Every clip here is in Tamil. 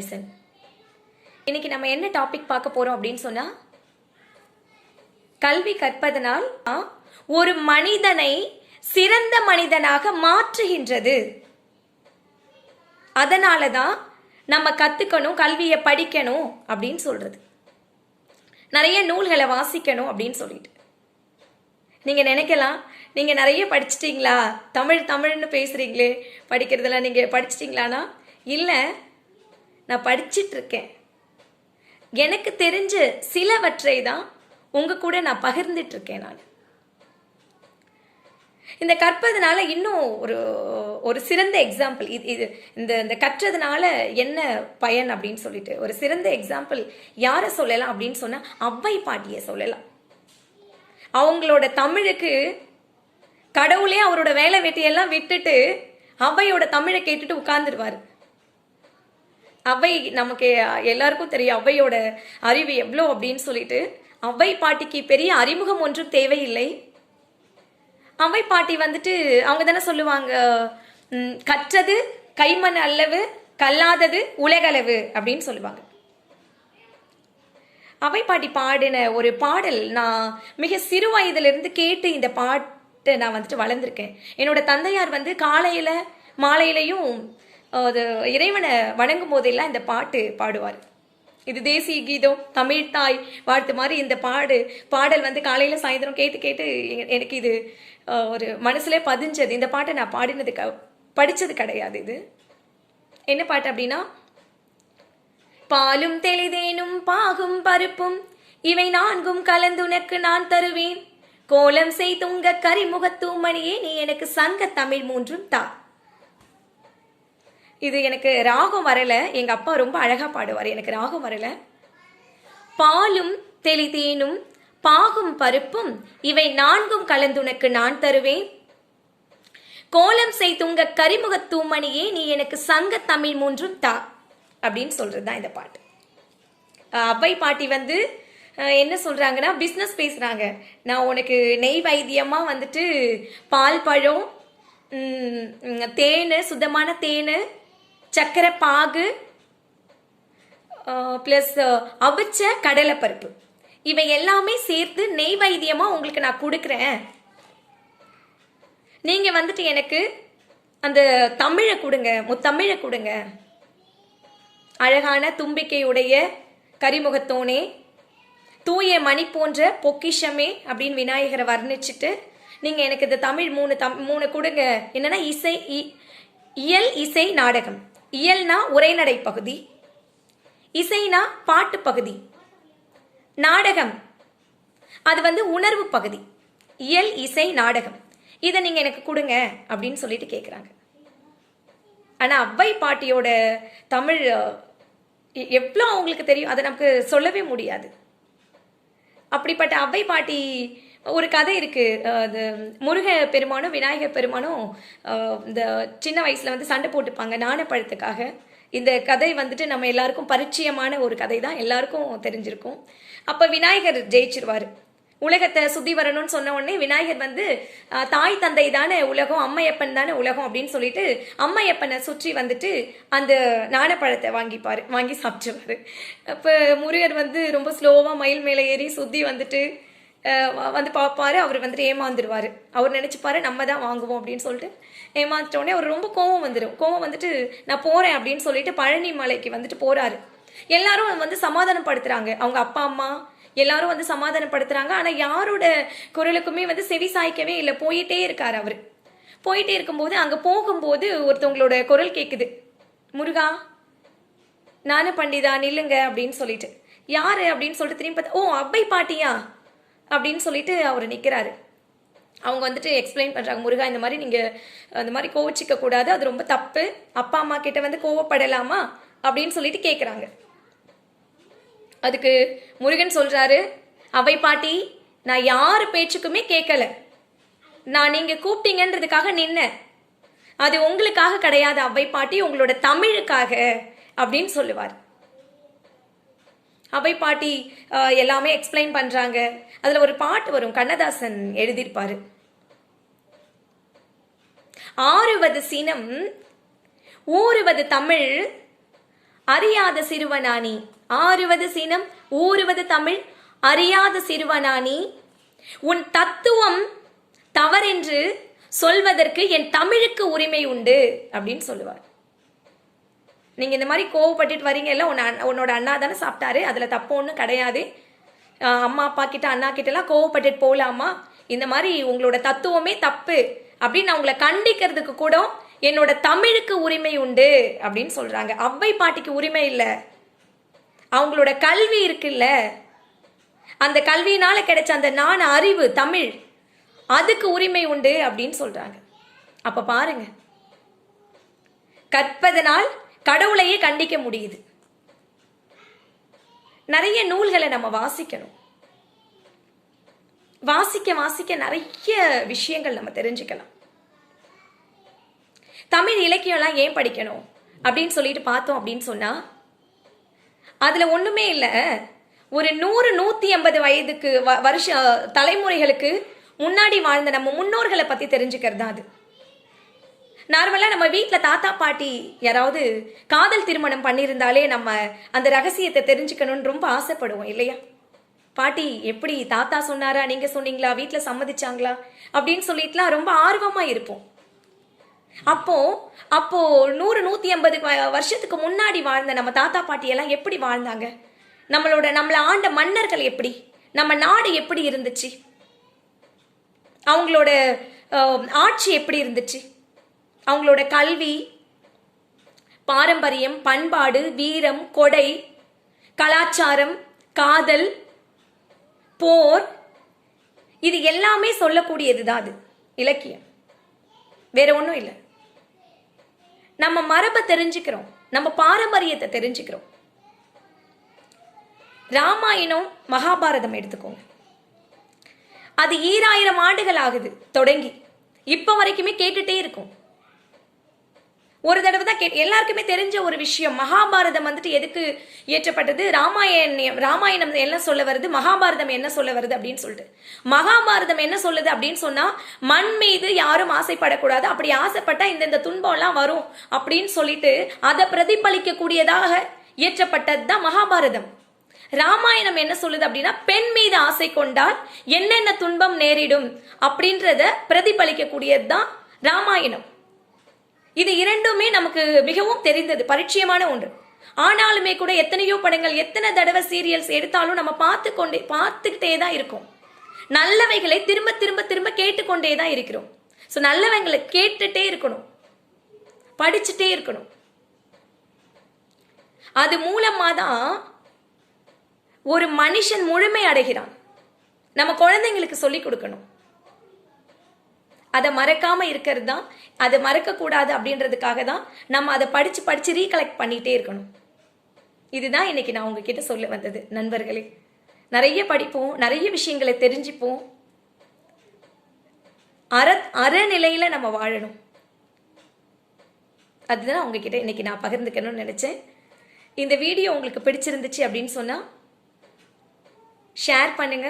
Listen. இன்னைக்கு நம்ம என்ன டாபிக் பார்க்க போறோம் அப்படின்னு சொன்னா கல்வி கற்பதனால் ஒரு மனிதனை சிறந்த மனிதனாக மாற்றுகின்றது. அதனால தான் நம்ம கத்துக்கணும் கல்வியை படிக்கணும் அப்படின்னு சொல்றது. நிறைய நூல்களை வாசிக்கணும் அப்படின்னு சொல்லிட்டு. நீங்க நினைக்கலாம் நீங்க நிறைய படிச்சிட்டீங்களா? தமிழ் தமிழ்னு பேசுறீங்களே படிக்கிறதெல்லாம் நீங்க படிச்சிட்டீங்களானா இல்ல நான் படிச்சிட்டு இருக்கேன் எனக்கு தெரிஞ்ச சிலவற்றை தான் உங்க கூட நான் பகிர்ந்துட்டு இருக்கேன் நான். இந்த கற்பதுனால இன்னும் ஒரு ஒரு சிறந்த எக்ஸாம்பிள் இது இது இந்த இந்த கற்றதுனால என்ன பயன் அப்படின்னு சொல்லிட்டு ஒரு சிறந்த எக்ஸாம்பிள் யாரை சொல்லலாம் அப்படின்னு சொன்னால் அவ்வை பாட்டியை சொல்லலாம். அவங்களோட தமிழுக்கு கடவுளே அவரோட வேலை வெட்டியெல்லாம் விட்டுட்டு அவ்வையோட தமிழை கேட்டுட்டு உட்கார்ந்துருவார். அவை நமக்கு எல்லாருக்கும் தெரியும் அவையோட அறிவு எவ்வளோ அப்படின்னு சொல்லிட்டு. அவை பாட்டிக்கு பெரிய அறிமுகம் ஒன்றும் தேவையில்லை. அவை பாட்டி வந்துட்டு அவங்க தானே சொல்லுவாங்க கற்றது கைமண் அல்லவு கல்லாதது உலகளவு அப்படின்னு சொல்லுவாங்க. அவை பாட்டி பாடின ஒரு பாடல் நான் மிக சிறு வயதிலிருந்து கேட்டு இந்த பாட்டை நான் வந்துட்டு வளர்ந்துருக்கேன். என்னோட தந்தையார் வந்து காலையில மாலையிலையும் அது இறைவனை வணங்கும் போதெல்லாம் இந்த பாட்டு பாடுவார். இது தேசிய கீதம் தமிழ் தாய் வாழ்த்து மாதிரி இந்த பாடு பாடல் வந்து காலையில் சாயந்தரம் கேட்டு கேட்டு எ- எனக்கு இது ஒரு மனசுலே பதிஞ்சது. இந்த பாட்டை நான் பாடினது க படித்தது கிடையாது இது. என்ன பாட்டு அப்படின்னா பாலும் தெளிதேனும் பாகும் பருப்பும் இவை நான்கும் கலந்துனக்கு நான் தருவேன். கோலம் செய்துங்க கரிமுகத்தூமணியே நீ எனக்கு சங்க தமிழ் மூன்றும் தா. இது எனக்கு ராகம் வரல. எங்கள் அப்பா ரொம்ப அழகாக பாடுவார். எனக்கு ராகம் வரல. பாலும் தெளிதேனும் பாகும் பருப்பும் இவை நான்கும் கலந்துனக்கு நான் தருவேன். கோலம் செய்துங்க கரிமுக தூமணியே நீ எனக்கு சங்க தமிழ் மூன்றும் தா. அப்படின்னு சொல்றது தான் இந்த பாட்டு. அஹ் அவ்வை பாட்டி வந்து என்ன சொல்றாங்கன்னா பிஸ்னஸ் பேசுறாங்க. நான் உனக்கு நெய் வைத்தியமா வந்துட்டு பால் பழம் தேன் சுத்தமான தேன் சர்க்கரை பாகு ப்ளஸ் அவிச்ச கடலைப்பருப்பு. இவை எல்லாமே சேர்த்து நெய் வைத்தியமாக உங்களுக்கு நான் கொடுக்குறேன். நீங்கள் வந்துட்டு எனக்கு அந்த தமிழை கொடுங்க முத்தமிழை கொடுங்க. அழகான தும்பிக்கையுடைய கரிமுகத்தோனே தூய மணி போன்ற பொக்கிஷமே அப்படின்னு விநாயகரை வர்ணிச்சுட்டு நீங்கள் எனக்கு இந்த தமிழ் மூணு தம் மூணு கொடுங்க. என்னன்னா இசை இ- இயல் இசை நாடகம். இயல்னா உரைநடை பகுதி இசைனா பாட்டு பகுதி நாடகம் அது வந்து உணர்வு பகுதி. இயல் இசை நாடகம். இதை நீங்க எனக்கு கொடுங்க அப்படின்னு சொல்லிட்டு கேட்குறாங்க ஆனால் அவ்வை பாட்டியோட தமிழ் எவ்வளோ அவங்களுக்கு தெரியும் அதை நமக்கு சொல்லவே முடியாது. அப்படிப்பட்ட அவ்வை பாட்டி ஒரு கதை இருக்கு. அது முருக பெருமானும் விநாயகர் பெருமானும் இந்த சின்ன வயசுல வந்து சண்டை போட்டுப்பாங்க நாணப்பழத்துக்காக. இந்த கதை வந்துட்டு நம்ம எல்லாருக்கும் பரிச்சயமான ஒரு கதை தான். எல்லாருக்கும் தெரிஞ்சிருக்கும். அப்ப விநாயகர் ஜெயிச்சிருவாரு. உலகத்தை சுத்தி வரணும்னு சொன்ன உடனே விநாயகர் வந்து தாய் தந்தை தானே உலகம் அம்மையப்பன் தானே உலகம் அப்படின்னு சொல்லிட்டு அம்மையப்பனை சுற்றி வந்துட்டு அந்த நாணப்பழத்தை வாங்கிப்பாரு வாங்கி சாப்பிட்டுருவாரு. அப்போ முருகர் வந்து ரொம்ப ஸ்லோவா மயில் மேலே ஏறி சுத்தி வந்துட்டு வந்து பார்ப்பாரு அவர் வந்துட்டு ஏமாந்துருவாரு. அவர் நினைச்சுப்பாரு நம்ம தான் வாங்குவோம் அப்படின்னு சொல்லிட்டு ஏமாந்துட்டோடனே அவர் ரொம்ப கோவம் வந்துடும் கோவம் வந்துட்டு நான் போறேன் அப்படின்னு சொல்லிட்டு பழனி மலைக்கு வந்துட்டு போறாரு. எல்லாரும் வந்து சமாதானப்படுத்துகிறாங்க அவங்க அப்பா அம்மா எல்லாரும் வந்து சமாதானப்படுத்துகிறாங்க ஆனா யாரோட குரலுக்குமே வந்து செவி சாய்க்கவே இல்லை. போயிட்டே இருக்காரு அவரு. போயிட்டே இருக்கும்போது அங்க போகும்போது ஒருத்தவங்களோட குரல் கேக்குது. முருகா நானு பண்டிதா நில்லுங்க அப்படின்னு சொல்லிட்டு. யாரு? அப்படின்னு சொல்லிட்டு திரும்பி பார்த்தா ஓ அப்பை பாட்டியா? அப்படின்னு சொல்லிட்டு அவர் நிற்கிறாரு அவங்க வந்துட்டு எக்ஸ்பிளைன் பண்ணுறாங்க முருகா இந்த மாதிரி நீங்கள் அந்த மாதிரி கோவச்சிக்க கூடாது. அது ரொம்ப தப்பு. அப்பா அம்மா கிட்ட வந்து கோவப்படலாமா? அப்படின்னு சொல்லிட்டு கேட்குறாங்க அதுக்கு முருகன் சொல்கிறாரு அவை பாட்டி நான் யார் பேச்சுக்குமே கேட்கல நான் நீங்கள் கூப்பிட்டீங்கன்றதுக்காக நின்னேன். அது உங்களுக்காக கிடையாது. அவை பாட்டி உங்களோட தமிழுக்காக அப்படின்னு சொல்லுவார். அவை பாட்டி எல்லாமே எக்ஸ்பிளைன் பண்றாங்க. அதுல ஒரு பாட்டு வரும் கண்ணதாசன் எழுதியிருப்பாரு. ஆறுவது சினம் ஊறுவது தமிழ் அறியாத சிறுவனானி. ஆறுவது சினம் ஊறுவது தமிழ் அறியாத சிறுவனானி. உன் தத்துவம் தவறென்று சொல்வதற்கு என் தமிழுக்கு உரிமை உண்டு அப்படின்னு சொல்லுவார். நீங்க இந்த மாதிரி கோவப்பட்டுட்டு வரீங்க இல்லை உன்ன உன்னோட அண்ணா தானே சாப்பிட்டாரு அதுல தப்பு ஒன்றும் கிடையாது. அம்மா அப்பா கிட்ட அண்ணா கிட்ட எல்லாம் கோவப்பட்டுட்டு போகலாமா இந்த மாதிரி உங்களோட தத்துவமே தப்பு. அப்படின்னு நான் உங்களை கண்டிக்கிறதுக்கு கூட என்னோட தமிழுக்கு உரிமை உண்டு அப்படின்னு சொல்றாங்க. அவ்வை பாட்டிக்கு உரிமை இல்லை. அவங்களோட கல்வி இருக்குல்ல. அந்த கல்வியினால கிடைச்ச அந்த நாண அறிவு தமிழ் அதுக்கு உரிமை உண்டு அப்படின்னு சொல்றாங்க. அப்ப பாருங்க. கற்பதனால் கடவுளையே கண்டிக்க முடியுது. நிறைய நூல்களை நம்ம வாசிக்கணும். வாசிக்க வாசிக்க நிறைய விஷயங்கள் நம்ம தெரிஞ்சுக்கலாம். தமிழ் இலக்கியம்லாம் ஏன் படிக்கணும் அப்படின்னு சொல்லிட்டு பார்த்தோம் அப்படின்னு சொன்னா அதுல ஒண்ணுமே இல்லை. ஒரு நூறு நூத்தி ஐம்பது வயதுக்கு வ- வருஷ தலைமுறைகளுக்கு முன்னாடி வாழ்ந்த நம்ம முன்னோர்களை பத்தி தெரிஞ்சுக்கிறது தான் அது. நார்மலாக நம்ம வீட்டில் தாத்தா பாட்டி யாராவது காதல் திருமணம் பண்ணியிருந்தாலே நம்ம அந்த ரகசியத்தை தெரிஞ்சுக்கணும்னு ரொம்ப ஆசைப்படுவோம் இல்லையா? பாட்டி எப்படி தாத்தா சொன்னாரா? நீங்க சொன்னீங்களா? வீட்டில் சம்மதிச்சாங்களா? அப்படின்னு சொல்லிட்டுலாம் ரொம்ப ஆர்வமா இருப்போம். அப்போ அப்போ நூறு நூத்தி ஐம்பது வருஷத்துக்கு முன்னாடி வாழ்ந்த நம்ம தாத்தா பாட்டி எல்லாம் எப்படி வாழ்ந்தாங்க? நம்மளோட நம்மளை ஆண்ட மன்னர்கள் எப்படி? நம்ம நாடு எப்படி இருந்துச்சு? அவங்களோட ஆட்சி எப்படி இருந்துச்சு? அவங்களோட கல்வி பாரம்பரியம் பண்பாடு வீரம் கொடை கலாச்சாரம் காதல் போர் இது எல்லாமே சொல்லக்கூடியது தான் அது இலக்கியம். வேற ஒன்றும் இல்லை. நம்ம மரபை தெரிஞ்சுக்கிறோம் நம்ம பாரம்பரியத்தை தெரிஞ்சுக்கிறோம். ராமாயணம் மகாபாரதம் எடுத்துக்கோங்க. அது ஈராயிரம் ஆண்டுகள் ஆகுது தொடங்கி. இப்போ வரைக்குமே கேட்டுட்டே இருக்கும். ஒரு தடவை தான் கேட் எல்லாருக்குமே தெரிஞ்ச ஒரு விஷயம். மகாபாரதம் வந்துட்டு எதுக்கு இயற்றப்பட்டது? ராமாயணம் ராமாயணம் என்ன சொல்ல வருது? மகாபாரதம் என்ன சொல்ல வருது அப்படின்னு சொல்லிட்டு. மகாபாரதம் என்ன சொல்லுது அப்படின்னு சொன்னா மண் மீது யாரும் ஆசைப்படக்கூடாது. அப்படி ஆசைப்பட்டா இந்த இந்த வரும் அப்படின்னு சொல்லிட்டு அதை பிரதிபலிக்க கூடியதாக இயற்றப்பட்டது தான் மகாபாரதம். ராமாயணம் என்ன சொல்லுது அப்படின்னா பெண் மீது ஆசை கொண்டால் என்னென்ன துன்பம் நேரிடும் அப்படின்றத பிரதிபலிக்க கூடியது தான் ராமாயணம். இது இரண்டுமே நமக்கு மிகவும் தெரிந்தது பரிச்சயமான ஒன்று. ஆனாலுமே கூட எத்தனையோ படங்கள் எத்தனை தடவை சீரியல்ஸ் எடுத்தாலும் நம்ம பார்த்து கொண்டே பார்த்துக்கிட்டே தான் இருக்கோம். நல்லவைகளை திரும்ப திரும்ப திரும்ப கேட்டுக்கொண்டே தான் இருக்கிறோம். ஸோ நல்லவைங்களை கேட்டுட்டே இருக்கணும். படிச்சுட்டே இருக்கணும். அது மூலமாக தான் ஒரு மனுஷன் முழுமை அடைகிறான். நம்ம குழந்தைங்களுக்கு சொல்லிக் கொடுக்கணும். அதை மறக்காம இருக்கிறது தான் அதை மறக்க கூடாது அப்படின்றதுக்காக தான் நம்ம அதை படிச்சு படிச்சு ரீகலெக்ட் பண்ணிட்டே இருக்கணும். இதுதான் இன்னைக்கு நான் உங்ககிட்ட சொல்ல வந்தது நண்பர்களே. நிறைய படிப்போம் நிறைய விஷயங்களை தெரிஞ்சுப்போம். அற அறநிலையில நம்ம வாழணும். அதுதான் உங்ககிட்ட இன்னைக்கு நான் பகிர்ந்துக்கணும்னு நினைச்சேன். இந்த வீடியோ உங்களுக்கு பிடிச்சிருந்துச்சு அப்படின்னு சொன்னா ஷேர் பண்ணுங்க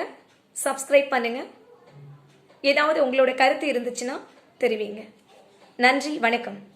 சப்ஸ்கிரைப் பண்ணுங்க. ஏதாவது உங்களோட கருத்து இருந்துச்சுன்னா தெரிவிங்க. நன்றி வணக்கம்.